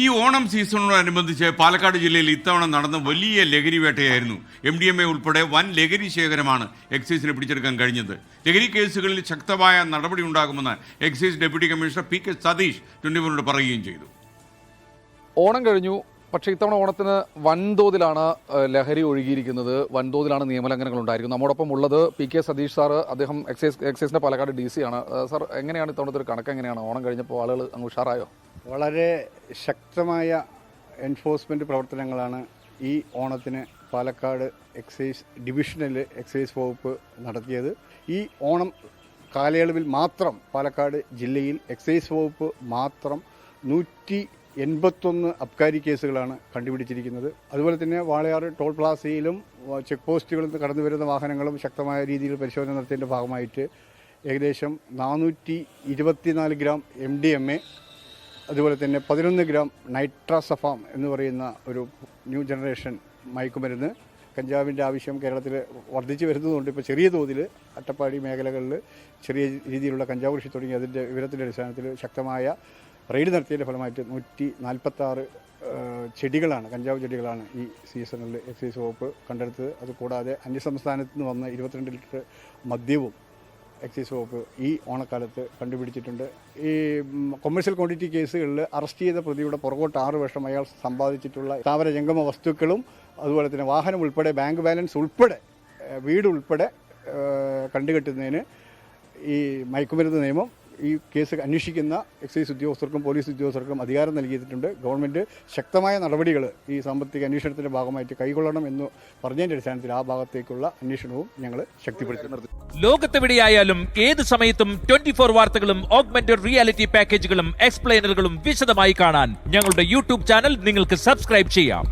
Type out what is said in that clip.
ഈ ഓണം സീസണിനോടനുബന്ധിച്ച് പാലക്കാട് ജില്ലയിൽ ഇത്തവണ നടന്ന വലിയ ലഹരി വേട്ടയായിരുന്നു. എം ഡി എം എ ഉൾപ്പെടെ വൻ ലഹരി ശേഖരമാണ് എക്സൈസിന് പിടിച്ചെടുക്കാൻ കഴിഞ്ഞത്. ലഹരി കേസുകളിൽ ശക്തമായ നടപടി ഉണ്ടാകുമെന്ന് excise deputy commissioner P K Satheesh twenty പറയുകയും ചെയ്തു. ഓണം കഴിഞ്ഞു. പക്ഷേ ഇത്തവണ ഓണത്തിന് വൻതോതിലാണ് ലഹരി ഒഴുകിയിരിക്കുന്നത്. വൻതോതിലാണ് നിയമലംഘനങ്ങൾ ഉണ്ടായിരിക്കുന്നത്. നമ്മോടൊപ്പം ഉള്ളത് പി കെ സതീഷ് സാറ് അദ്ദേഹം എക്സൈസ് എക്സൈസിന്റെ പാലക്കാട് ഡി സി ആണ്. സാർ എങ്ങനെയാണ് ഇത്തവണത്തെ ഒരു കണക്ക് എങ്ങനെയാണ്? ഓണം കഴിഞ്ഞപ്പോൾ ആളുകൾ അങ്ങ് ഉഷാറായോ? വളരെ ശക്തമായ എൻഫോഴ്സ്മെന്റ് പ്രവർത്തനങ്ങളാണ് ഈ ഓണത്തിന് പാലക്കാട് എക്സൈസ് ഡിവിഷനിൽ എക്സൈസ് വകുപ്പ് നടത്തിയത്. ഈ ഓണം കാലയളവിൽ മാത്രം പാലക്കാട് ജില്ലയിൽ എക്സൈസ് വകുപ്പ് മാത്രം നൂറ്റി എൺപത്തൊന്ന് അബ്കാരി കേസുകളാണ് കണ്ടുപിടിച്ചിരിക്കുന്നത്. അതുപോലെ തന്നെ വാളയാർ ടോൾ പ്ലാസയിലും ചെക്ക് പോസ്റ്റുകളിൽ നിന്ന് കടന്നു വരുന്ന വാഹനങ്ങളും ശക്തമായ രീതിയിൽ പരിശോധന നടത്തിയതിന്റെ ഭാഗമായിട്ട് ഏകദേശം നാനൂറ്റി gram M D M A അതുപോലെ തന്നെ പതിനൊന്ന് ഗ്രാം നൈട്രാസഫാം എന്ന് പറയുന്ന ഒരു ന്യൂ ജനറേഷൻ മയക്കുമരുന്ന് കഞ്ചാവിന്റെ ആവശ്യം കേരളത്തിൽ വർദ്ധിച്ചു വരുന്നതുകൊണ്ട് ഇപ്പോൾ ചെറിയ തോതിൽ അട്ടപ്പാടി മേഖലകളിൽ ചെറിയ രീതിയിലുള്ള കഞ്ചാവ് കൃഷി തുടങ്ങി അതിന്റെ വിവരത്തിന്റെ അടിസ്ഥാനത്തിൽ ശക്തമായ റെയ്ഡ് നടത്തിയതിന്റെ ഫലമായിട്ട് നൂറ്റി നാൽപ്പത്താറ് ചെടികളാണ് കഞ്ചാവ് ചെടികളാണ് ഈ സീസണിൽ എക്സൈസ് വകുപ്പ് കണ്ടെടുത്തത്. അതുകൂടാതെ അന്യസംസ്ഥാനത്ത് നിന്ന് വന്ന ഇരുപത്തിരണ്ട് ലിറ്റർ മദ്യവും എക്സൈസ് വകുപ്പ് ഈ ഓണക്കാലത്ത് കണ്ടുപിടിച്ചിട്ടുണ്ട്. ഈ കൊമേഴ്സ്യൽ ക്വാണ്ടിറ്റി കേസുകളിൽ അറസ്റ്റ് ചെയ്ത പ്രതിയുടെ പുറകോട്ട് ആറ് വർഷം അയാൾ സമ്പാദിച്ചിട്ടുള്ള സ്ഥാപന ജംഗമ വസ്തുക്കളും അതുപോലെ തന്നെ വാഹനം ഉൾപ്പെടെ ബാങ്ക് ബാലൻസ് ഉൾപ്പെടെ വീട് ഉൾപ്പെടെ കണ്ടുകെട്ടുന്നതിന് ഈ മയക്കുമരുന്ന് നിയമം ഈ കേസ് അന്വേഷിക്കുന്ന എക്സൈസ് ഉദ്യോഗസ്ഥർക്കും പോലീസ് ഉദ്യോഗസ്ഥർക്കും അധികാരം നൽകിയിട്ടുണ്ട്. ഗവൺമെന്റ് ശക്തമായ നടപടികൾ ഈ സാമ്പത്തിക അന്വേഷണത്തിന്റെ ഭാഗമായിട്ട് കൈകൊള്ളണം എന്ന് പറഞ്ഞതിന്റെ അടിസ്ഥാനത്തിൽ ആ ഭാഗത്തേക്കുള്ള അന്വേഷണവും ഞങ്ങൾ ശക്തിപ്പെടുത്തി. ലോകത്തെവിടെയായാലും ഏത് സമയത്തും ട്വന്റി ഫോർ വാർത്തകളും ഓഗ്മെന്റഡ് റിയാലിറ്റി പാക്കേജുകളും എക്സ്പ്ലെയിനറുകളും വിശദമായി കാണാൻ ഞങ്ങളുടെ യൂട്യൂബ് ചാനൽ നിങ്ങൾക്ക് സബ്സ്ക്രൈബ് ചെയ്യാം.